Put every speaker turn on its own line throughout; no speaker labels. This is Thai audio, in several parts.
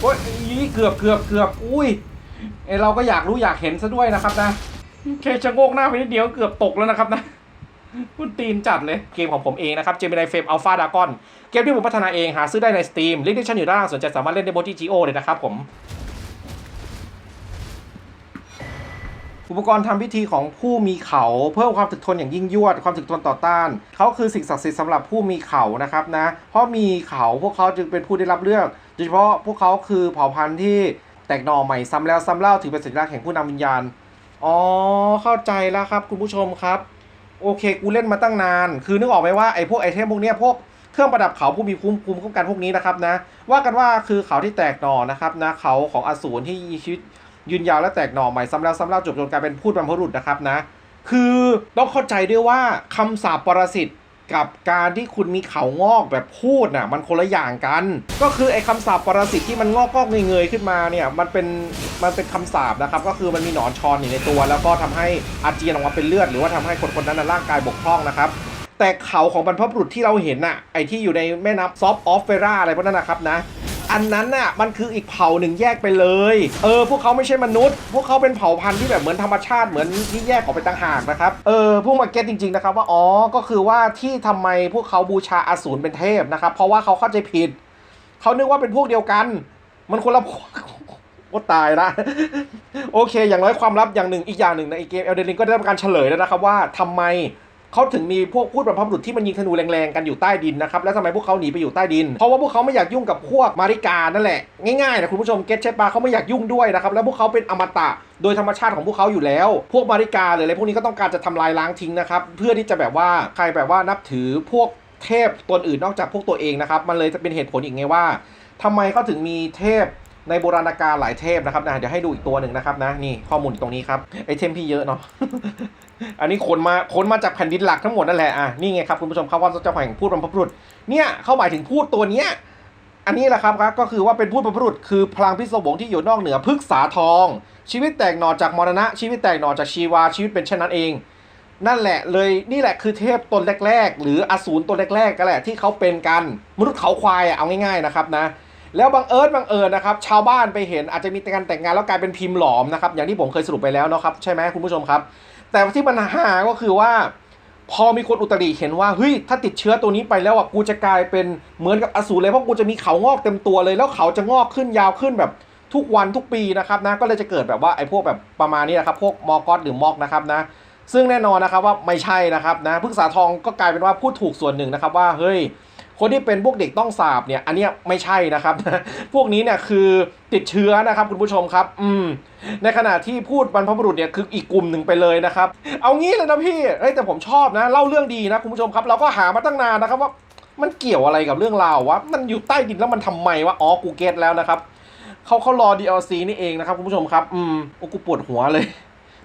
โอ้ยอีเกือบเกือบเกือบอุ้ยเอเราก็อยากรู้อยากเห็นซะด้วยนะครับนะแค่ชะโงกหน้าไปนิดเดียวเกือบตกแล้วนะครับนะพุ่นตีนจัดเลย เกมของผมเองนะครับเจมินายเฟมอัลฟาดากอนเกมที่ผมพัฒนาเองหาซื้อได้ในสตีมลิงก์ที่ชั้นอยู่ด้านล่างสนใจสามารถเล่นได้บนที่ GO เลยนะครับผม อุปกรณ์ทำพิธีของผู้มีเขาเพิ่มความถึกทนอย่างยิ่งยวด ความถึกทนต่อต้าน เขาคือสิ่งศักดิ์สิทธิ์สำหรับผู้มีเขานะครับนะ เพราะมีเขาพวกเขาจึงเป็นผู้ได้รับเลือกโดยเฉพาะพวกเขาคือเผ่าพันธุ์ที่แตกหน่อใหม่ซ้ำแล้วซ้ำเล่าถือเป็นสัญลักษณ์แห่งผู้นำวิญญาณ อ๋อ เข้าใจแล้วครับ คุณผู้ชมครับ โอเค กูเล่นมาตั้งนาน คือนึกออกไหมว่าไอ้พวกไอเทมพวกเนี้ยพวกเครื่องประดับเขาผู้มีภูมิคุ้มกันพวกนี้นะครับนะ ว่ากันว่าคือเขาที่แตกหน่อนะครับนะเขาของอสูรที่มีชีวิต ยืนยาวและแตกหน่อใหม่ซ้ำแล้วซ้ำเล่าจบจนกลายเป็นพูดบรรพบุรุษนะครับนะ คือต้องเข้าใจด้วยว่าคำสาปปรสิตกับการที่คุณมีเขางอกแบบพูดน่ะมันคนละอย่างกัน ก็คือไอ้คำสาปปรสิตที่มันงอกงอกเงยๆขึ้นมาเนี่ยมันเป็นมันเป็นคำสาปนะครับก็คือมันมีหนอนชอนอยู่ในตัว แล้วก็ทำให้อาเจียนออกมาเป็นเลือดหรือว่าทำให้คนคนนั้นนร่างกายบกพร่องนะครับแต่เขาของบรรพบุรุษที่เราเห็นน่ะไอ้ที่อยู่ในแม่น้ำซอฟออฟเฟราอะไรพวกนั้นนะครับนะ อันนั้นน่ะมันคืออีกเผ่าหนึ่งแยกไปเลย เออ พวกเขาไม่ใช่มนุษย์ พวกเขาเป็นเผ่าพันธุ์ที่แบบเหมือนธรรมชาติเหมือนที่แยกออกไปต่างหากนะครับ เออพวกมาเก็ตจริงๆนะครับว่าอ๋อก็คือว่าที่ทำไมพวกเขาบูชาอสูรเป็นเทพนะครับ เพราะว่าเขาเข้าใจผิดเขานึกว่าเป็นพวกเดียวกัน มันคนละพวกโอ้ตายละโอเค อย่างน้อยความลับอย่างหนึ่งอีกอย่างหนึ่งในเกมเอลเดนริงก็ได้รับการเฉลยแล้วนะครับว่าทำไม เขาถึงมีพวกพูดบรรพบุรุษที่มันยิงธนูแรงๆกันอยู่ใต้ดินนะครับ แล้วทำไมพวกเขาหนีไปอยู่ใต้ดิน เพราะว่าพวกเขาไม่อยากยุ่งกับพวกมาริกานั่นแหละ ง่ายๆนะคุณผู้ชมเก็ตใช่ปะเขาไม่อยากยุ่งด้วยนะครับ แล้วพวกเขาเป็นอมตะโดยธรรมชาติของพวกเขาอยู่แล้ว พวกมาริกาหรืออะไรพวกนี้ก็ต้องการจะทำลายล้างทิ้งนะครับ เพื่อที่จะแบบว่าใครแบบว่านับถือพวกเทพตนอื่นนอกจากพวกตัวเองนะครับ มันเลยจะเป็นเหตุผลอีกไงว่าทำไมเขาถึงมีเทพในโบราณกาลหลายเทพนะครับนะเดี๋ยวให้ดูอีกตัวหนึ่งนะครับนะนี่ข้อมูลตรงนี้ครับไอเทมพี่เยอะเนาะ อันนี้ขนมาขนมาจากแผ่นดินหลักทั้งหมดนั่นแหละอะนี่ไงครับคุณผู้ชมครับว่าเจ้าแห่งพูดบรรพบุรุษเนี่ยเข้าหมายถึงพูดตัวเนี้ยอันนี้แหละครับครับก็คือว่าเป็นพูดบรรพบุรุษคือพลังพิศวงที่อยู่นอกเหนือพฤกษาทอง ชีวิตแตกหน่อจากมรณะ ชีวิตแตกหน่อจากชีวาชีวิตเป็นเช่นนั้นเอง นั่นแหละเลยนี่แหละคือเทพตนแรก ๆ หรืออสูรตนแรกๆก็แหละที่เขาเป็นกันมนุษย์เขาควายเอาง่ายๆนะครับนะแล้วบังเอิญบังเอิญนะครับชาวบ้านไปเห็นอาจจะมีการแต่งงานแล้วกลายเป็นพิมพ์หลอมนะครับอย่างที่ผมเคยสรุปไปแล้วเนาะครับใช่ไหมคุณผู้ชมครับ แต่ที่ปัญหาก็คือว่า พอมีคนอุตริเห็นว่าเฮ้ยถ้าติดเชื้อตัวนี้ไปแล้วอะกูจะกลายเป็นเหมือนกับอสูรเลยเพราะกูจะมีเขางอกเต็มตัวเลย แล้วเขาจะงอกขึ้นยาวขึ้นแบบทุกวันทุกปีนะครับนะก็เลยจะเกิดแบบว่าไอ้พวกแบบประมาณนี้นะครับพวกมอกอสหรือมอกนะครับนะซึ่งแน่นอนนะครับว่าไม่ใช่นะครับนะพฤกษาทองก็กลายเป็นว่าพูดถูกส่วนหนึ่งนะครับว่าเฮ้ย คนที่เป็นพวกเด็กต้องสาบเนี่ยอันนี้ไม่ใช่นะครับ พวกนี้เนี่ยคือติดเชื้อนะครับคุณผู้ชมครับ อืม ในขณะที่พูดบรรพบุรุษเนี่ยคืออีกกลุ่มหนึ่งไปเลยนะครับ เอางี้เลยนะพี่เฮ้ยแต่ผมชอบนะ เล่าเรื่องดีนะคุณผู้ชมครับ เราก็หามาตั้งนานนะครับว่ามันเกี่ยวอะไรกับเรื่องราววะ มันอยู่ใต้ดินแล้วมันทำไมวะ อ๋อ กูเก็ตแล้วนะครับ เขาเขารอ DLC นี่เองนะครับคุณผู้ชมครับ อืม โอ้กูปวดหัวเลย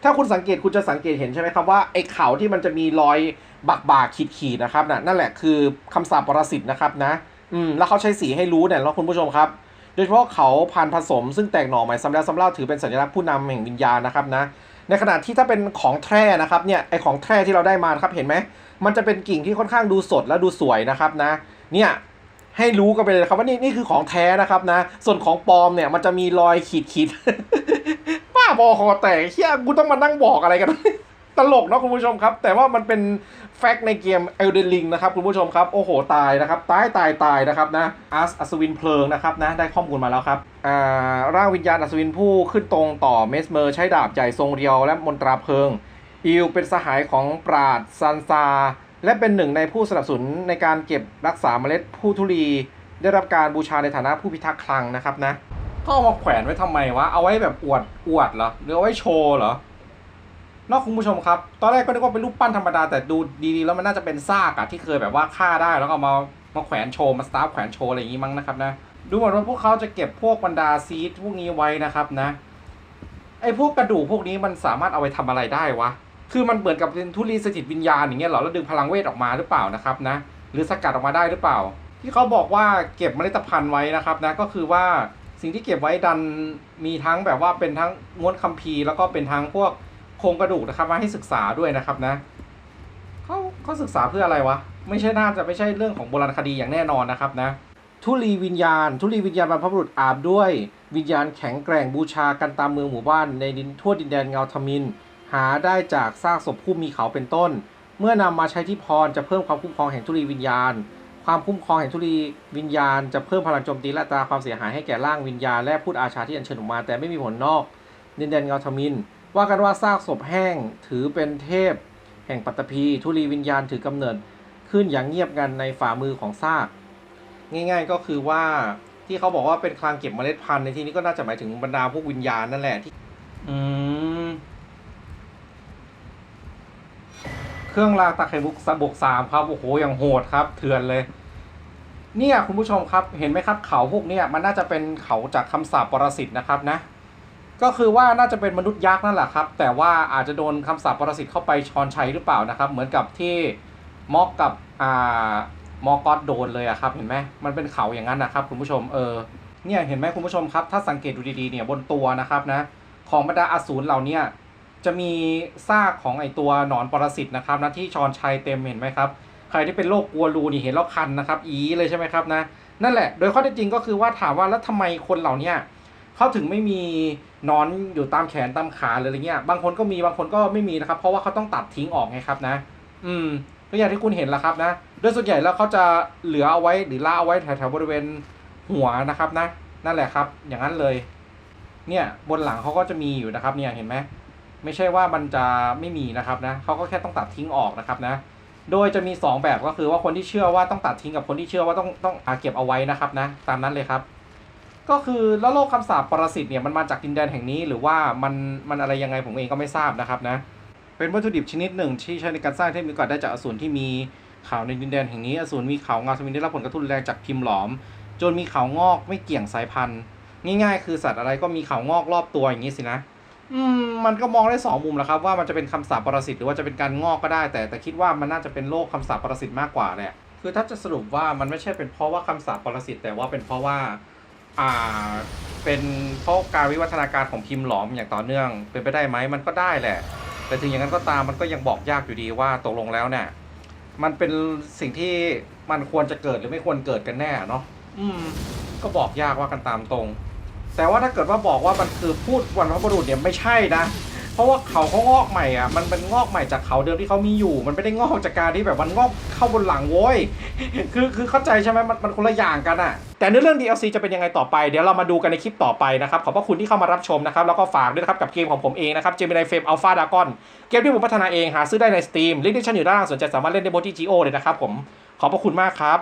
ถ้าคุณสังเกตคุณจะสังเกตเห็นใช่ไหมครับว่าไอ้เขาที่มันจะมีรอยบักบากขีดขีดนะครับน่ะนั่นแหละคือคำสาปปรสิตนะครับนะอืมแล้วเขาใช้สีให้รู้เนี่ยแล้วคุณผู้ชมครับ โดยเฉพาะเขาพันผสม ซึ่งแตกหน่อใหม่ซ้ำแล้วซ้ำเล่าถือเป็นสัญลักษณ์ผู้นำแห่งวิญญาณนะครับนะในขณะที่ถ้าเป็นของแท้นะครับเนี่ยไอของแท้ที่เราได้มาครับเห็นไหมมันจะเป็นกิ่งที่ค่อนข้างดูสดและดูสวยนะครับนะเนี่ยให้รู้กันไปเลยครับว่านี่นี่คือของแท้นะครับนะ ส่วนของปลอมเนี่ยมันจะมีรอยขีดขีด บอคอแตกเฮียกูต้องมานั่งบอกอะไรกัน ตลกเนาะคุณผู้ชมครับ แต่ว่ามันเป็นแฟกต์ในเกม Elden Ring นะครับคุณผู้ชมครับ โอ้โห ตายนะครับ ตายตายตายนะครับนะอาร์สอัศวินเพลิงนะครับนะได้ข้อมูลมาแล้วครับอ่าร่างวิญญาณอัศวินผู้ขึ้นตรงต่อเมสเมอร์ใช้ดาบใหญ่ทรงเรียวและมนตราเพลิงอิวเป็นสหายของปราดซันซาและเป็นหนึ่งในผู้สนับสนุนในการเก็บรักษาเมล็ดผู้ทุลีได้รับการบูชาในฐานะผู้พิทักษ์คลังนะครับนะ ก็เอามาแขวนไว้ทำไมวะ เอาไว้แบบอวดอวดเหรอ หรือเอาไว้โชว์เหรอ นอกคุณผู้ชมครับ ตอนแรกก็นึกว่าเป็นรูปปั้นธรรมดา แต่ดูดีๆแล้วมันน่าจะเป็นซากอะที่เคยแบบว่าฆ่าได้แล้วก็เอามามาแขวนโชว์มาสตาร์แขวนโชว์อะไรอย่างงี้มั้งนะครับนะ ดูเหมือนว่าพวกเขาจะเก็บพวกบรรดาซีดพวกนี้ไว้นะครับนะ ไอ้พวกกระดูกพวกนี้มันสามารถเอาไปทำอะไรได้วะ คือมันเหมือนกับเป็นทุลีสถิตวิญญาณอย่างเงี้ยเหรอ แล้วดึงพลังเวทออกมาหรือเปล่านะครับนะ หรือสกัดออกมาได้หรือเปล่า ที่เขาบอกว่าเก็บเมล็ดพันธุ์ไว้นะครับนะ ก็คือว่า สิ่งที่เก็บไว้ดันมีทั้งแบบว่าเป็นทั้งม้วนคัมภีร์แล้วก็เป็นทั้งพวกโครงกระดูกนะครับมาให้ศึกษาด้วยนะครับนะเขาเขาศึกษาเพื่ออะไรวะ ไม่ใช่น่าจะไม่ใช่เรื่องของโบราณคดีอย่างแน่นอนนะครับนะทุลีวิญญาณ ทุลีวิญญาณบรรพบุรุษอาบด้วย วิญญาณแข็งแกร่งบูชากันตามเมืองหมู่บ้านในดินทั่วดินแดนเงาทมิน หาได้จากซากศพผู้มีเขาเป็นต้น เมื่อนำมาใช้ที่พรจะเพิ่มความคุ้มครองแห่งทุลีวิญญาณ ความคุ้มครองแห่งทุลีวิญญาณจะเพิ่มพลังโจมตีและตราความเสียหายให้แก่ร่างวิญญาณและพูดอาชาที่อัญเชิญออกมา แต่ไม่มีผลนอกดินแดนเงาทมิน ว่ากันว่าซากศพแห้งถือเป็นเทพ แห่งปัตตภีทุลีวิญญาณถือกำเนิด ขึ้นอย่างเงียบงันในฝ่ามือของซาก ง่าย ๆก็คือว่าที่เขาบอกว่าเป็นคลังเก็บเมล็ดพันธุ์ในที่นี้ก็น่าจะหมายถึงบรรดาพวกวิญญาณนั่นแหละที่ อืม เครื่องรางตะไคร่บุกสบกสามครับ โอ้โหอย่างโหดครับ เถื่อนเลย เนี่ยคุณผู้ชมครับเห็นไหมครับเขาพวกเนี่ยมันน่าจะเป็นเขาจากคำสาปปรสิตนะครับนะ ก็คือว่าน่าจะเป็นมนุษย์ยักษ์นั่นแหละครับ แต่ว่าอาจจะโดนคำสาปปรสิตเข้าไปชอนชัยหรือเปล่านะครับ เหมือนกับที่มอกกับอ่ามอกอสโดนเลยอะครับ เห็นไหมมันเป็นเขาอย่างนั้นนะครับคุณผู้ชมเออเนี่ยเห็นไหมคุณผู้ชมครับ ถ้าสังเกตดูดีๆเนี่ยบนตัวนะครับนะของบรรดาอสูรเหล่านี้ จะมีซากของไอตัวหนอนปรสิตนะครับนะที่ชอนชัยเต็มเห็นไหมครับ ใครที่เป็นโรคกลัวรูนี่เห็นแล้วคันนะครับ อีเลยใช่ไหมครับนะนั่นแหละ โดยข้อเท็จจริงก็คือว่าถามว่าแล้วทำไมคนเหล่านี้เขาถึงไม่มีนอนอยู่ตามแขนตามขาเลยอะไรเงี้ย บางคนก็มีบางคนก็ไม่มีนะครับ เพราะว่าเขาต้องตัดทิ้งออกไงครับนะ อืมก็อย่างที่คุณเห็นแหละครับนะ โดยส่วนใหญ่แล้วเขาจะเหลือเอาไว้หรือล่าเอาไว้แถวๆบริเวณหัวนะครับนะ นั่นแหละครับ อย่างนั้นเลย เนี่ยบนหลังเขาก็จะมีอยู่นะครับ เนี่ยเห็นไหม ไม่ใช่ว่ามันจะไม่มีนะครับนะเขาก็แค่ต้องตัดทิ้งออกนะครับนะโดยจะมี 2 แบบก็คือว่าคนที่เชื่อว่าต้องตัดทิ้งกับคนที่เชื่อว่าต้องต้องอาเก็บเอาไว้นะครับนะตามนั้นเลยครับ ก็คือแล้วโลกคำสาปปรสิตเนี่ยมันมาจากดินแดนแห่งนี้ หรือว่ามันมันอะไรยังไงผมเองก็ไม่ทราบนะครับนะเป็นวัตถุดิบชนิดหนึ่งที่ใช้ในการสร้างเทพมีก่อนได้จากอสูรที่มีเขาในดินแดนแห่งนี้อสูรมีเขาเงาสมินได้รับผลกระทบรุนแรงจากพิมพ์หลอม จนมีเขางอกไม่เกี่ยงสายพันธุ์ ง่ายๆ คือสัตว์อะไรก็มีเขางอกรอบตัวอย่างนี้สินะ อืมมันก็มองได้สองมุมแหละครับ ว่ามันจะเป็นคำสาปปรสิตหรือว่าจะเป็นการงอกก็ได้ แต่แต่คิดว่ามันน่าจะเป็นโรคคำสาปปรสิตมากกว่าแหละคือถ้าจะสรุปว่ามันไม่ใช่เป็นเพราะว่าคำสาปปรสิตแต่ว่าเป็นเพราะว่าอ่าเป็นเพราะการวิวัฒนาการของพิมพ์หลอมอย่างต่อเนื่องเป็นไปได้ไหมมันก็ได้แหละ แต่ถึงอย่างนั้นก็ตามมันก็ยังบอกยากอยู่ดีว่าตกลงแล้วเนี่ยมันเป็นสิ่งที่มันควรจะเกิดหรือไม่ควรเกิดกันแน่เนาะอืม ก็บอกยากว่ากันตามตรง แต่ว่าถ้าเกิดว่าบอกว่ามันคือพูดวันพระบุรุษเนี่ยไม่ใช่นะ เพราะว่าเขาเขางอกใหม่อะ มันเป็นงอกใหม่จากเขาเดิมที่เขามีอยู่ มันไม่ได้งอกจากการที่แบบมันงอกเข้าบนหลังโว้ย คือคือเข้าใจใช่ไหมมันมันคนละอย่างกันอะ แต่ในเรื่อง DLC จะเป็นยังไงต่อไป เดี๋ยวเรามาดูกันในคลิปต่อไปนะครับ ขอบพระคุณที่เข้ามารับชมนะครับ แล้วก็ฝากด้วยนะครับกับเกมของผมเองนะครับ Gemini Frame Alpha Dragon เกมที่ผมพัฒนาเอง หาซื้อได้ใน Steam ลิงก์ที่ชั้นอยู่ด้านล่างสนใจสามารถเล่นได้บนที่ GO เลยนะครับผม ขอบพระคุณมากครับ